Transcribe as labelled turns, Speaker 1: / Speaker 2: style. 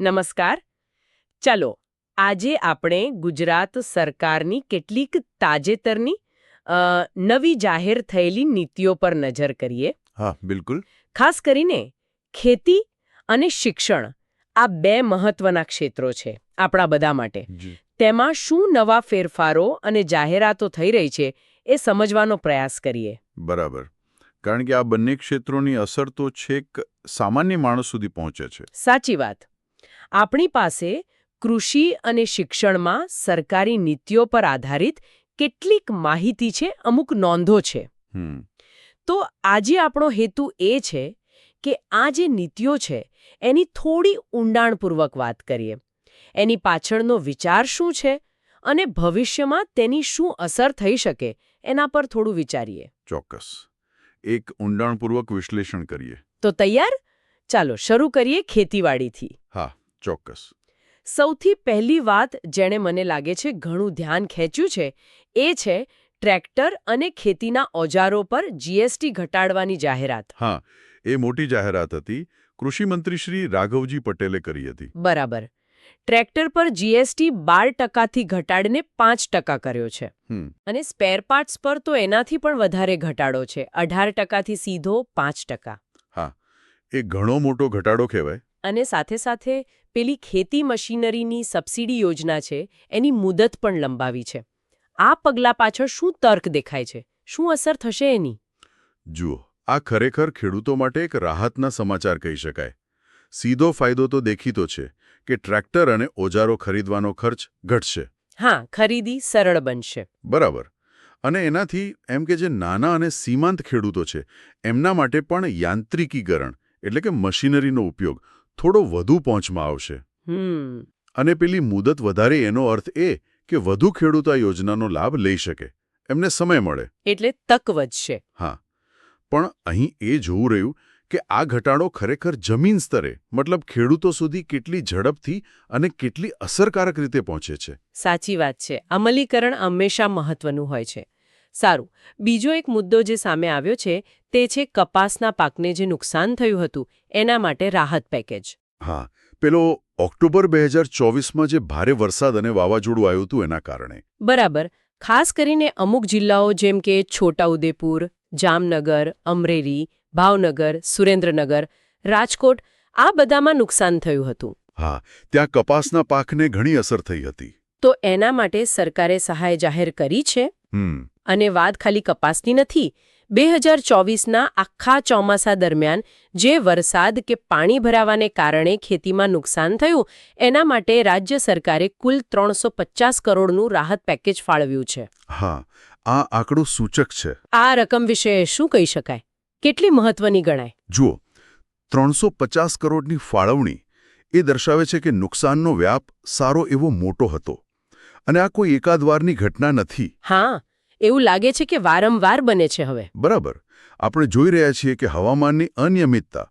Speaker 1: નમસ્કાર. ચાલો આજે આપણે ગુજરાત સરકારની કેટલીક તાજેતરની નવી જાહેર થયેલી નીતિઓ પર નજર કરીએ.
Speaker 2: હા બિલકુલ.
Speaker 1: ખાસ કરીને ખેતી અને શિક્ષણ આ બે મહત્વના ક્ષેત્રો છે આપણા બધા માટે. તેમાં શું નવા ફેરફારો અને જાહેરાતો થઈ રહી છે એ સમજવાનો પ્રયાસ કરીએ.
Speaker 2: બરાબર. કારણ કે આ બંને ક્ષેત્રોની અસર તો છેક સામાન્ય માણસ સુધી પહોંચે છે.
Speaker 1: સાચી વાત. આપણી પાસે કૃષિ અને શિક્ષણમાં સરકારી નીતિઓ પર આધારિત કેટલીક માહિતી છે અમુક નોંધો છે. તો આજે આપણો હેતુ એ છે કે આ જે નીતિઓ છે એની થોડી ઊંડાણપૂર્વક વાત કરીએ. એની પાછળનો વિચાર શું છે અને ભવિષ્યમાં તેની શું અસર થઈ શકે એના પર થોડું વિચારીએ.
Speaker 2: ચોક્કસ. એક ઊંડાણપૂર્વક વિશ્લેષણ કરીએ.
Speaker 1: તો તૈયાર? ચાલો શરૂ કરીએ ખેતીવાડીથી.
Speaker 2: હા. ચોક્કસ.
Speaker 1: સૌથી પહેલી વાત જેણે મને લાગે છે ઘણું ધ્યાન ખેંચ્યું છે એ છે ટ્રેક્ટર અને ખેતીના ઓજારો પર જીએસટી ઘટાડવાની જાહેરાત.
Speaker 2: હા એ મોટી જાહેરાત હતી. કૃષિમંત્રી શ્રી રાઘવજી પટેલે કરી હતી.
Speaker 1: બરાબર. ટ્રેક્ટર પર જીએસટી બાર ટકાથી ઘટાડીને પાંચ ટકા કર્યો છે. અને સ્પેર પાર્ટ્સ પર તો એનાથી પણ વધારે ઘટાડો છે. અઢાર ટકાથી સીધો પાંચ ટકા.
Speaker 2: હા એ ઘણો મોટો ઘટાડો કહેવાય.
Speaker 1: અને સાથે સાથે પેલી ખેતી મશીનરીની સબસિડી યોજના છે એની મુદત પણ લંબાવી છે. આ પગલા પાછળ શું તર્ક દેખાય છે? શું અસર થશે એની?
Speaker 2: જુઓ આ ખરેખર ખેડૂતો માટે એક રાહતના સમાચાર કહી શકાય. સીધો ફાયદો તો દેખીતો છે કે ટ્રેક્ટર અને ઓજારો ખરીદવાનો ખર્ચ ઘટશે.
Speaker 1: હા ખરીદી સરળ બનશે.
Speaker 2: બરાબર. અને એનાથી એમ કે જે નાના અને સીમાંત ખેડૂતો છે એમના માટે પણ યાંત્રિકીકરણ એટલે કે મશીનરીનો ઉપયોગ થોડો વધુ પહોંચમાં આવશે.
Speaker 1: હમ.
Speaker 2: અને પેલી મુદત વધારે એનો અર્થ એ કે વધુ ખેડૂત આ યોજનાનો લાભ લઈ શકે. એમને સમય મળે.
Speaker 1: એટલે તક વધશે.
Speaker 2: હા. પણ અહીં એ જોવું રહ્યું કે આ ઘટાડો ખરેખર જમીન સ્તરે મતલબ ખેડૂતો સુધી કેટલી ઝડપથી અને કેટલી અસરકારક રીતે પહોંચે છે.
Speaker 1: સાચી વાત છે. અમલીકરણ હંમેશા મહત્વનું હોય છે. સારું. બીજો એક મુદ્દો જે સામે આવ્યો છે તે છે કપાસના પાકને જે નુકસાન થયું હતું એના માટે રાહત પેકેજ.
Speaker 2: હા પેલો ઓક્ટોબર બે હજાર ચોવીસમાં જે ભારે વરસાદ અને વાવાઝોડું આવ્યું હતું એના કારણે.
Speaker 1: બરાબર. ખાસ કરીને અમુક જિલ્લાઓ જેમ કે છોટાઉદેપુર જામનગર અમરેલી ભાવનગર સુરેન્દ્રનગર રાજકોટ આ બધામાં નુકસાન થયું હતું.
Speaker 2: હા ત્યાં કપાસના પાકને ઘણી અસર થઈ હતી.
Speaker 1: તો એના માટે સરકારે સહાય જાહેર કરી છે? અને વાત ખાલી કપાસની નથી. બે હજાર ચોવીસના આખા ચોમાસા દરમિયાન જે વરસાદ કે પાણી ભરાવાને કારણે ખેતીમાં નુકસાન થયું એના માટે રાજ્ય સરકારે કુલ ત્રણસો પચાસ કરોડનું રાહત પેકેજ ફાળવ્યું છે.
Speaker 2: હા આ આંકડો સૂચક છે.
Speaker 1: આ રકમ વિશે શું કહી શકાય? કેટલી મહત્વની ગણાય?
Speaker 2: જુઓ ત્રણસો પચાસ કરોડની ફાળવણી એ દર્શાવે છે કે નુકસાનનો વ્યાપ સારો એવો મોટો હતો. અને આ કોઈ એકાદવારની ઘટના નથી.
Speaker 1: હા એવું લાગે છે કે વારંવાર બને છે હવે.
Speaker 2: બરાબર. આપણે જોઈ રહ્યા છીએ કે હવામાનની અનિયમિતતા